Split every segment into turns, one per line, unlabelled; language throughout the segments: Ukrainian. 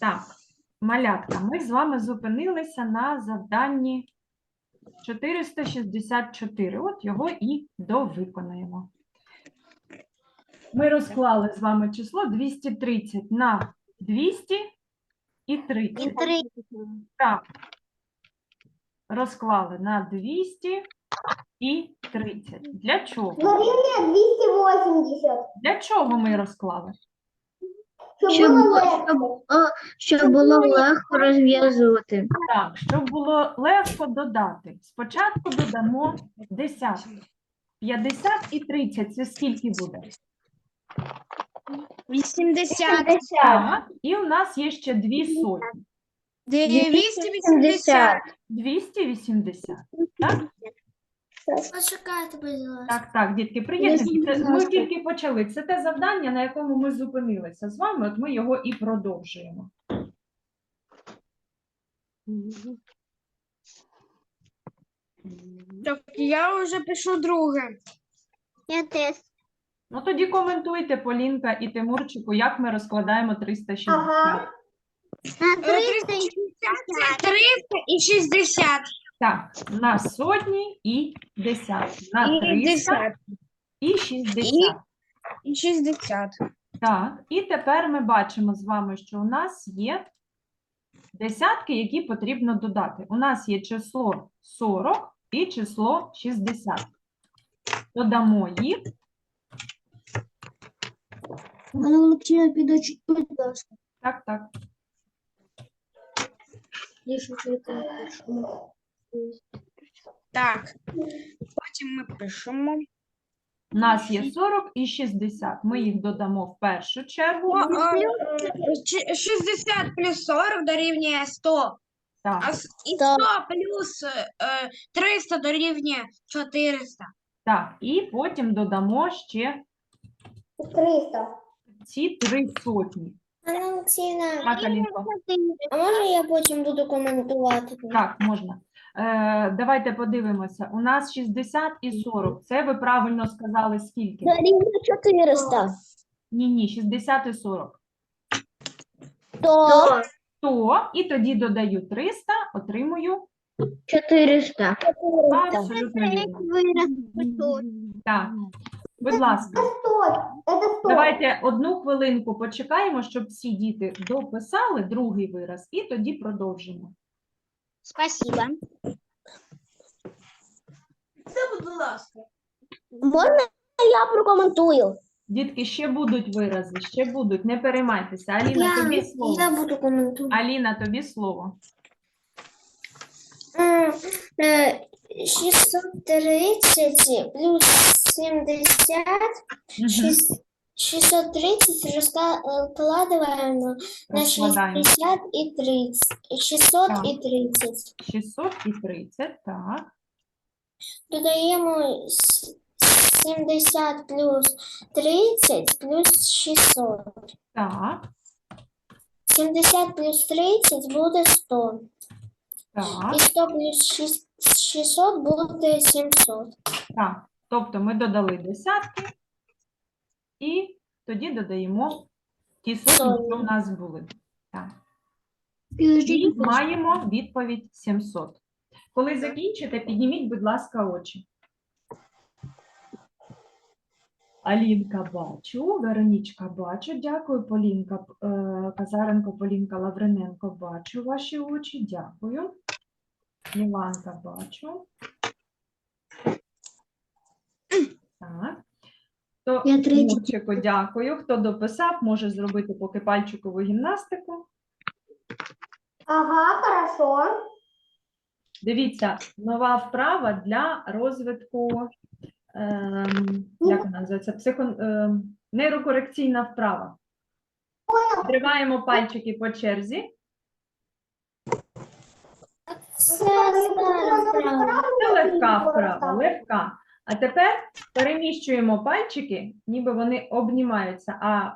Так, малятка, ми з вами зупинилися на завданні 464. От його і довиконаємо. Ми розклали з вами число 230 на 200 і 30. Так. Розклали на 200 і 30. Для чого?
Дорівнює 280.
Для чого ми розклали?
Щоб було
щоб, о, щоб було легко розв'язувати.
Так, щоб було легко додати. Спочатку додамо десятки. 50 і 30 це скільки буде?
80.
Так, і у нас є ще дві сотні.
280.
280. Так,
Почекайте, будь ласка.
так, так, дітки, приєднуйтесь. Це- Ми тільки почали. Це те завдання, на якому ми зупинилися з вами. От ми його і продовжуємо.
Так, я вже пишу друге.
Я теж.
Ну тоді коментуйте, Полінка і Тимурчику, як ми розкладаємо 360.
Ага. На 360.
300 і 60.
Так, на сотні і десятки. На
І
300
10.
і 60.
І 60.
Так, і тепер ми бачимо з вами, що у нас є десятки, які потрібно додати. У нас є число 40 і число 60. Додамо їх.
Мене Олексія підочить, будь ласка.
Так, так.
Я ще тільки напишу.
Так. Потім ми пишемо.
У нас є 40 і 60. Ми їх додамо в першу чергу.
О, е, чи- 60 плюс 40 дорівнює 100.
Так,
А с- і 100 плюс е, 300 дорівнює 400.
так. І потім додамо ще
300.
ці три сотні.
Анна Олексійовна,
Так, Алінко.
а може я потім буду коментувати?
Так, можна. Е, давайте подивимося. У нас 60 і 40. Це ви правильно сказали скільки?
Дорівнює 400.
Ні, ні, 60 і 40.
То
100, і тоді додаю 300, отримую
400.
400.
абсолютно вірно. Так, будь ласка,
100. Это 100.
давайте одну хвилинку почекаємо, щоб всі діти дописали другий вираз, і тоді продовжимо.
Спасибо.
Це, будь ласка.
Можна я прокоментую?
Дітки, ще будуть вирази, ще будуть, не переймайтеся. Аліна, тобі слово.
я буду коментувати.
Аліна, тобі слово.
М, е, 630 плюс 70,
Мгм.
шест- 630 розкладаємо на
Розкладаємо.
60 і 30. 600
Так.
і 30.
600 і 30, так.
Додаємо 70 плюс 30 плюс 600.
Так,
70 плюс 30 буде 100.
так,
І 100 плюс 600 буде 700.
так. Тобто ми додали десятки і тоді додаємо ті сотні, що в нас були. Так. І маємо відповідь 700. Коли закінчите, підніміть, будь ласка, очі. Алінка бачу, Веронічка бачу. Дякую, Полінка е, Казаренко, Полінка Лавриненко. Бачу ваші очі. Дякую. Міланка бачу. Так. То,
Я третій.
Мурчику, дякую. Хто дописав, може зробити поки пальчикову гімнастику.
Ага, хорошо.
Дивіться, нова вправа для розвитку, ем, як вона називається, психо, ем, нейрокорекційна вправа. Відкриваємо пальчики по черзі.
Це
легка вправа, легка. А тепер переміщуємо пальчики, ніби вони обнімаються, а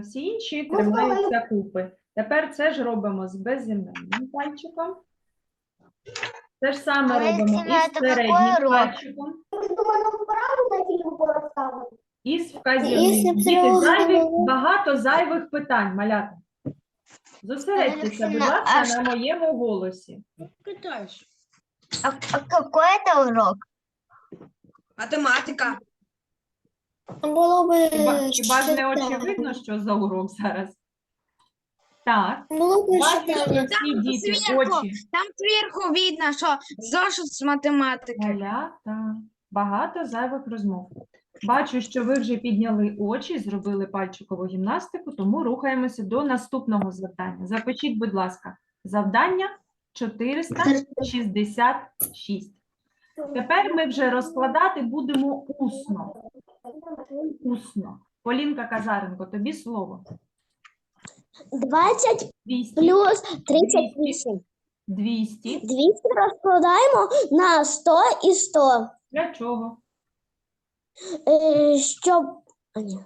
всі інші тримаються купи. Тепер це ж робимо з безіменним пальчиком. Те ж саме
Але
робимо і з середнім пальчиком.
Розставити.
із
Якщо
Діти, зайвих, багато зайвих питань, малята. Зосередьтеся, будь ласка, на моєму голосі.
А, а какой это урок?
Математика.
Було б
Хіба, хіба ж не
читання.
очевидно, що за урок зараз? Так,
Було б
бачу,
читання.
всі діти
зверху.
очі.
Там зверху видно, що зошит з математики.
Малята, багато зайвих розмов. Бачу, що ви вже підняли очі, зробили пальчикову гімнастику, тому рухаємося до наступного завдання. Запишіть, будь ласка, завдання 466. Тепер ми вже розкладати будемо усно. Усно. Полінка Казаренко, тобі слово.
20
200,
плюс 38.
200.
200 розкладаємо на 100 і 100.
Для чого?
Е, Щоб... А, ні.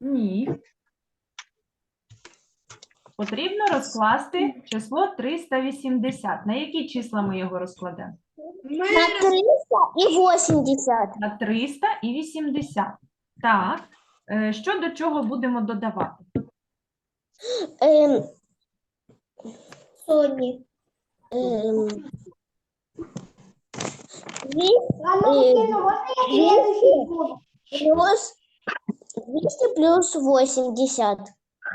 Ні. Потрібно розкласти число 380. На які числа ми його розкладемо?
На 300 і 80.
На 300 і 80. Так. Е, Що до чого будемо додавати?
Ем, Сотні. Ем, дві- е, 200 плюс 200 плюс 80.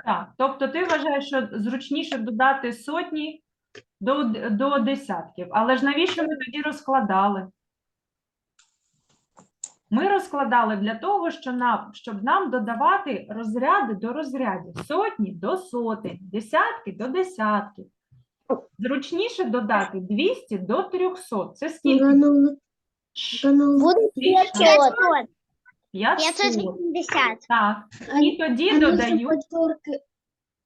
Так. Тобто ти вважаєш, що зручніше додати сотні до, до десятків. Але ж навіщо ми тоді розкладали? Ми розкладали для того, що нам, щоб нам додавати розряди до розрядів, сотні до сотень, десятки до десятків. Зручніше додати 200 до 300. Це скільки?
Буде 500.
500.
580.
Так. І тоді додаю,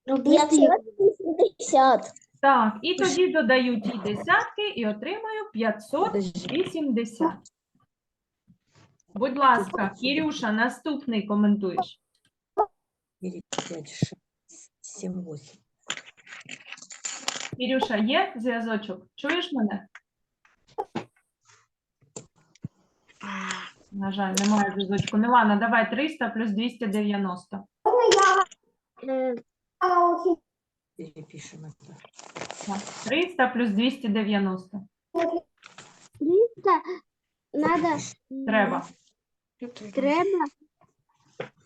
580.
Так, і тоді додаю ті десятки і отримаю 580. Будь ласка, Кірюша, наступний коментуєш.
4, 5, 6, 7, 8.
Кірюша, є зв'язочок? Чуєш мене? На жаль, немає зв'язочку. Мілана, давай 300 плюс 290.
Перепишем это.
Так, 300 плюс 290.
Надо,
Треба.
треба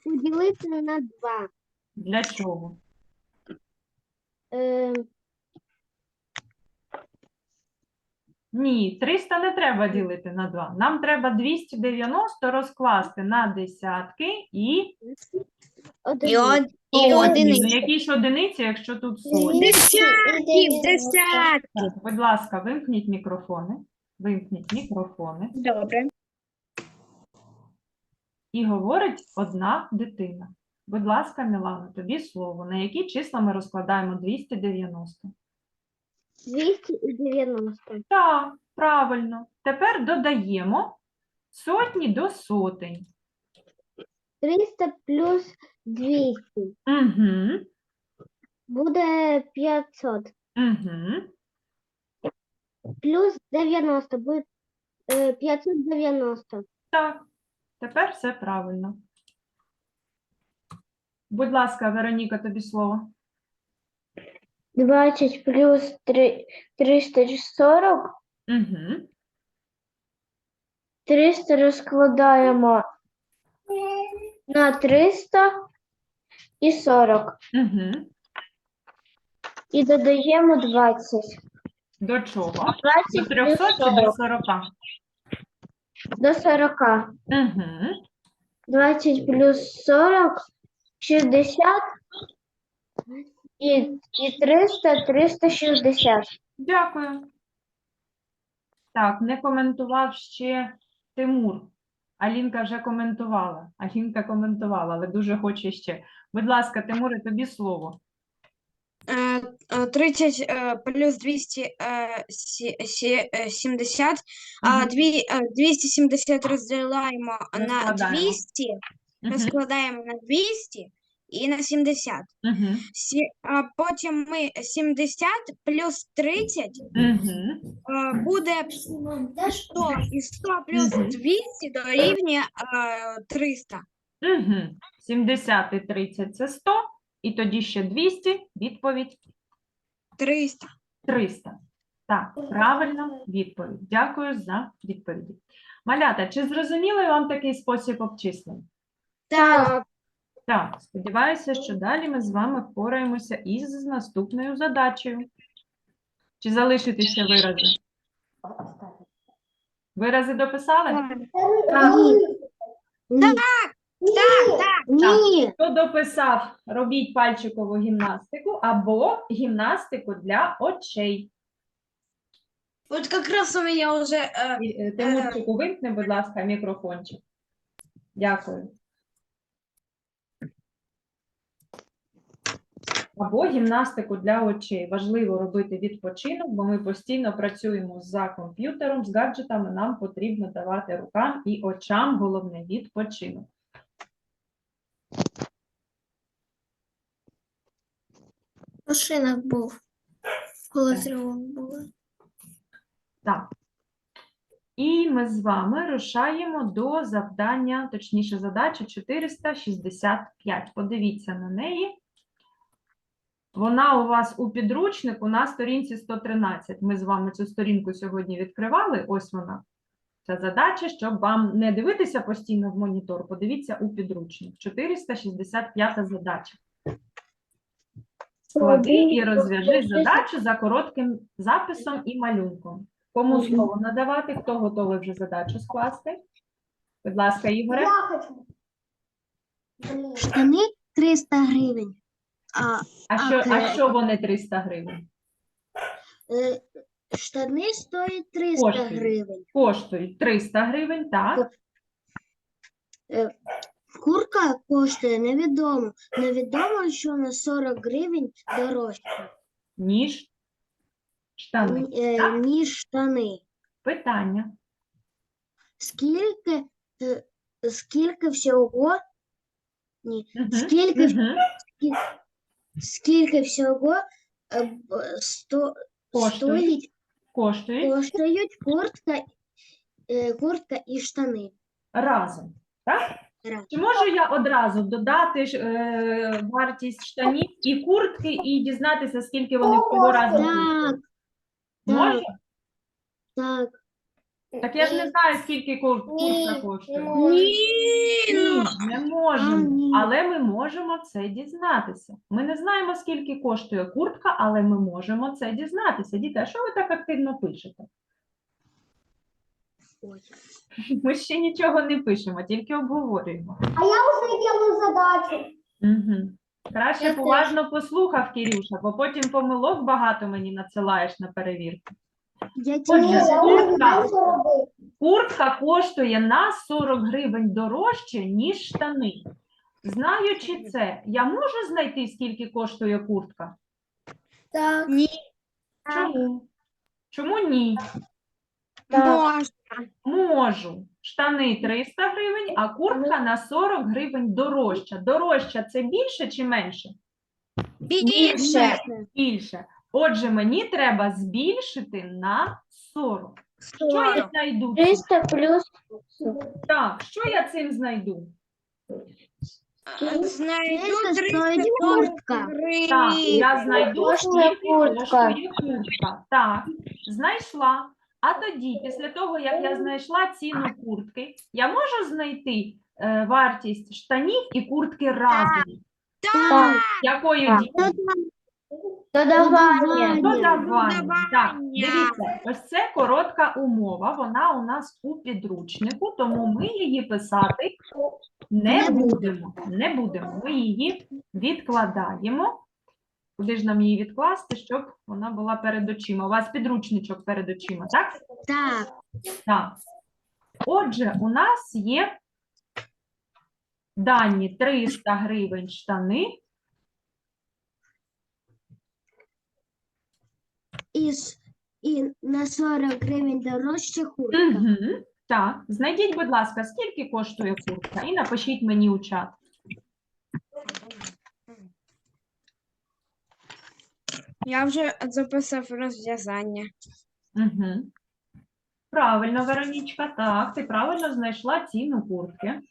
поділити на 2.
Для чого?
Е,
Ні, 300 не треба ділити на 2. Нам треба 290 розкласти на десятки і.
І, од... і одиниці.
Ну, які ж одиниці, якщо тут сотні?
Десятки, десятки.
Так, будь ласка, вимкніть мікрофони. Вимкніть мікрофони.
Добре.
І говорить одна дитина. Будь ласка, Мілана, тобі слово. На які числа ми розкладаємо 290?
290.
Так, правильно. Тепер додаємо сотні до сотень.
300 плюс 200
Угу,
буде 500.
угу.
Плюс 90 буде е, 590.
Так, тепер все правильно. Будь ласка, Вероніка, тобі слово.
20 плюс 3, 340.
Угу.
300 розкладаємо на 300 і 40.
Угу.
І додаємо 20.
До чого?
20
До
плюс
300 чи до
40.
40?
До 40.
Угу.
20 плюс 40 – 60. І, і 300 – 360.
Дякую. Так, не коментував ще Тимур. Алінка вже коментувала. Алінка коментувала, але дуже хоче ще. Будь ласка, Тимуре, тобі слово.
Е, е, 30 е, плюс 270, а
Мгм.
дві- е, 270 розділяємо на 200, розкладаємо на 200 і на 70.
Мгм.
Сі, а потім ми 70 плюс 30
Мгм.
е, буде 100, і 100 плюс
Мгм.
200 дорівнює е, 300.
Угу. 70 і 30 – це 100, і тоді ще 200, відповідь
300.
300. Так, правильна відповідь. Дякую за відповіді. Малята, чи зрозуміли вам такий спосіб обчислення?
Так.
Так, сподіваюся, що далі ми з вами впораємося із наступною задачею. Чи залишите ще вирази? Вирази дописали?
Так, так.
Ні.
Хто дописав, робіть пальчикову гімнастику або гімнастику для очей.
Вот как раз у меня уже... э,
І, е, Тимурчику, вимкни, будь ласка, мікрофончик. Дякую. Або гімнастику для очей. Важливо робити відпочинок, бо ми постійно працюємо за комп'ютером, з гаджетами. Нам потрібно давати рукам і очам головне відпочинок.
Машинах був. Коли тривога була.
Так. І ми з вами рушаємо до завдання, точніше, задачі 465. Подивіться на неї. Вона у вас у підручнику на сторінці 113. Ми з вами цю сторінку сьогодні відкривали. Ось вона. Ця задача, щоб вам не дивитися постійно в монітор, подивіться у підручник. 465 задача. Склади і розв'яжи задачу за коротким записом і малюнком. Кому слово надавати? Хто готовий вже задачу скласти? Будь ласка, Ігоре.
Штани 300 гривень. А
А що, а що вони 300 гривень?
е, штани стоять 300
Коштують.
гривень.
Коштують 300 гривень, так?
Курка коштує невідомо. Невідомо, що на 40 гривень дорожче,
Ніж штани.
е,
Так.
ніж штани.
Питання.
Скільки, е, скільки всього, ні,
Мгм,
скільки,
мгм.
Скільки всього е, б- сто,
Коштують.
стоїть,
Коштують
коштують куртка, е, куртка і штани.
разом. Так?
Раз.
Чи можу я одразу додати ж, е, вартість штанів і куртки і дізнатися, скільки вони всього разом коштують?
так.
Можу?
так.
Так я ж не знаю, скільки кур-
Ні,
куртка коштує.
Ні,
Ні,
ну,
не можемо, але ми можемо це дізнатися. Ми не знаємо, скільки коштує куртка, але ми можемо це дізнатися. Діти, а що ви так активно пишете?
Ой.
Ми ще нічого не пишемо, тільки обговорюємо.
А я вже делаю задачу.
Угу. Краще
Я теж.
уважно послухав, Кірюша, бо потім помилок багато мені надсилаєш на перевірку.
Я
Отже, куртка, куртка коштує на 40 гривень дорожче, ніж штани. Знаючи це, я можу знайти, скільки коштує куртка?
Так.
ні,
Чому? Чому ні?
можна.
Можу. Штани 300 гривень, а куртка на 40 гривень дорожча. Дорожча це більше чи менше?
Більше.
Більше. Отже, мені треба збільшити на 40. Що я знайду?
300 плюс
Так, що я цим знайду?
Знайду
Скільки
300
куртка?
Так, я знайду,
Коштує
скільки
куртка.
коштує куртка. Так, знайшла. А тоді, після того, як я знайшла ціну куртки, я можу знайти е, вартість штанів і куртки разом.
Так,
Якою
Так.
дією?
Додавання.
Додавання. Так, дивіться, ось це коротка умова. Вона у нас у підручнику, тому ми її писати не
Не
будемо. Не будемо. Ми її відкладаємо. Куди ж нам її відкласти, щоб вона була перед очима? У вас підручничок перед очима, так?
Так,
Так. Отже, у нас є дані 300 гривень штани.
І, і на 40 гривень дорожче куртка.
Угу. Так, знайдіть, будь ласка, скільки коштує куртка, і напишіть мені у чат.
я вже записав розв'язання.
Угу. Правильно, Веронічка, так, ти правильно знайшла ціну куртки.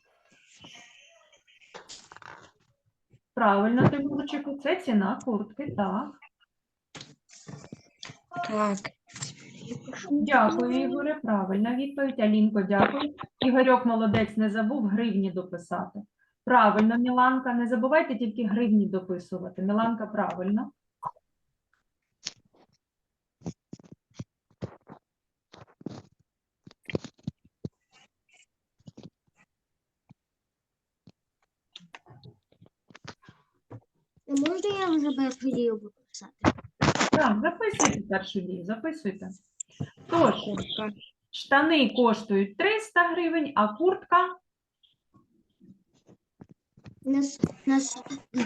Правильно, ти Тимурчику, це ціна куртки, так.
Так.
Дякую, Ігоре. Правильна відповідь. Алінко, дякую. Ігорьок молодець, не забув гривні дописати. Правильно, Міланка. Не забувайте тільки гривні дописувати. Міланка, правильно.
Можна я вже першу дію пописати?
Так, записуйте першу дію, записуйте. Тож, штани коштують 300 гривень, а куртка
На, с- на с-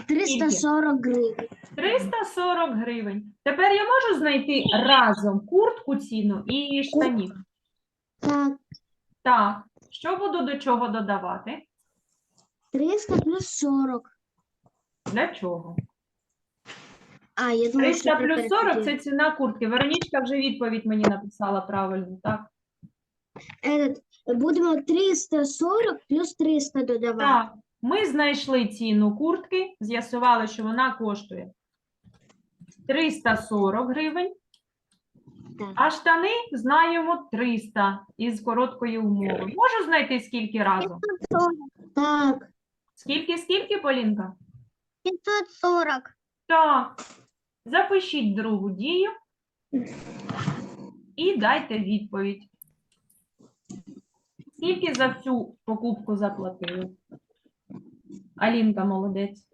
340 гривень.
340 гривень. Тепер я можу знайти разом куртку ціну і штанів.
Так,
Так, що буду до чого додавати?
300 плюс 40.
Для чого?
А, я думаю,
300
що
плюс 40
це
ціна куртки. Веронічка вже відповідь мені написала правильно, так?
Этот, будемо 340 плюс 300 додавати.
Так, ми знайшли ціну куртки, з'ясували, що вона коштує 340 гривень,
Так.
а штани знаємо 300 із короткої умови. Можу знайти скільки разом?
Так,
Скільки, скільки, Полінка?
540.
Так. Запишіть другу дію і дайте відповідь. Скільки за цю покупку заплатили? Алінка молодець.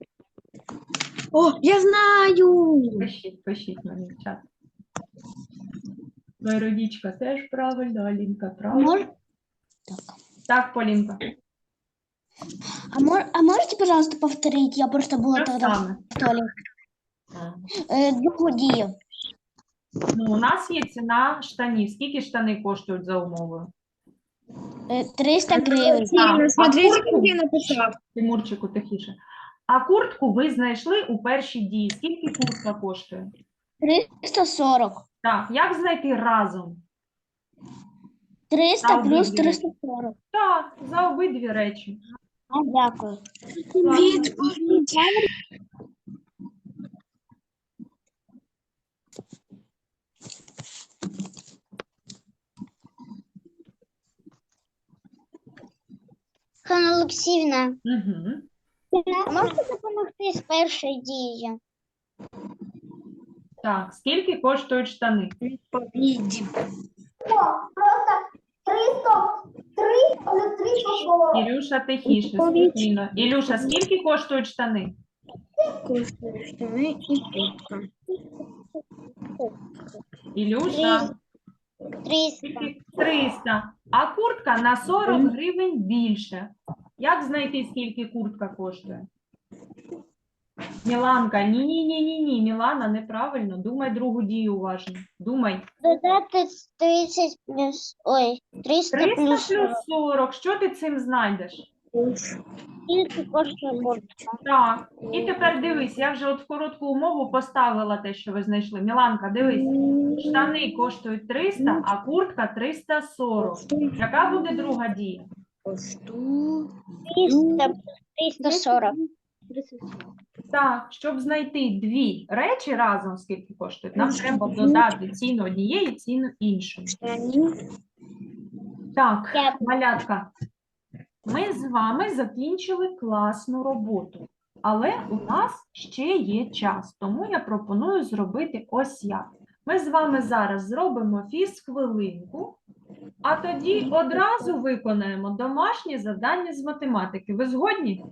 О, я знаю.
Пишіть, пишіть в чат. Веронічка теж правильно, Алінка правильно.
Мож-
Так, Полінка,
А, мож, а можете, пожалуйста, повторить? Я просто была
що
тогда
саме?
в туалете.
А.
Другу дію.
Ну, у нас є ціна штанів. Скільки штани коштують за умовою?
Э, 300 гривень.
Так, а куртку-. Тимурчику, тихіше. А куртку ви знайшли у першій дії. Скільки куртка коштує?
340.
Так, як знайти разом?
300
Так,
плюс
добре.
340.
Так, за обидві речі.
А, дякую.
Відповідь.
Ханна Олексіївна,
Угу.
можете допомогти з першої дії?
Так, скільки коштують штани?
Відповідь.
Ілюша, тихіше,
Відповідь.
спокійно. Ілюша, скільки коштують штани?
Штани і куртка.
Ілюша,
300.
скільки? 300. А куртка на 40 гривень більше. Як знайти, скільки куртка коштує? Міланка, ні-ні-ні-ні-ні, Мілана, неправильно. Думай другу дію уважно. Думай.
Додати 30 плюс, ой, 300
300
плюс
плюс 40. Що ти цим знайдеш?
Скільки коштує?
Так. І тепер дивись, я вже от в коротку умову поставила те, що ви знайшли. Міланка, дивись. Штани коштують 300, а куртка 340. Яка буде друга дія?
300 340.
Так, щоб знайти дві речі разом, скільки коштують, нам треба додати ціну однієї, ціну іншої. Так, малятка, ми з вами закінчили класну роботу, але у нас ще є час, тому я пропоную зробити ось як. Ми з вами зараз зробимо фіз-хвилинку, а тоді одразу виконаємо домашнє завдання з математики. Ви згодні?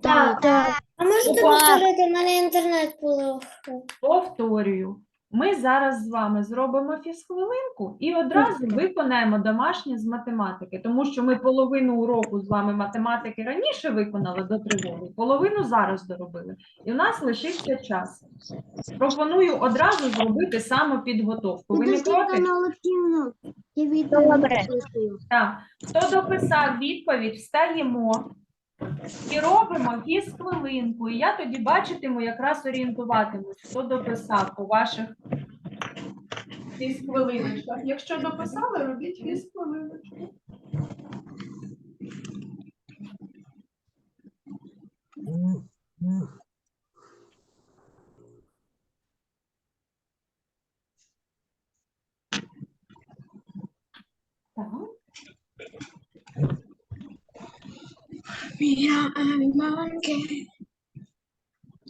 Так, так.
А можете повторити, у мене інтернет було.
Повторюю, ми зараз з вами зробимо фізхвилинку і одразу виконаємо домашнє з математики, тому що ми половину уроку з вами математики раніше виконали до тривоги, половину зараз доробили. І у нас лишився час. Пропоную одразу зробити самопідготовку. Ви не проти?
Добре.
Так. Хто дописав відповідь, встаємо і робимо фізхвилинку. І я тоді бачитиму, якраз орієнтуватимусь, хто дописав по ваших фізхвилиночках. Якщо дописали, робіть фізхвилиночку. Так.
Yeah, I'm okay.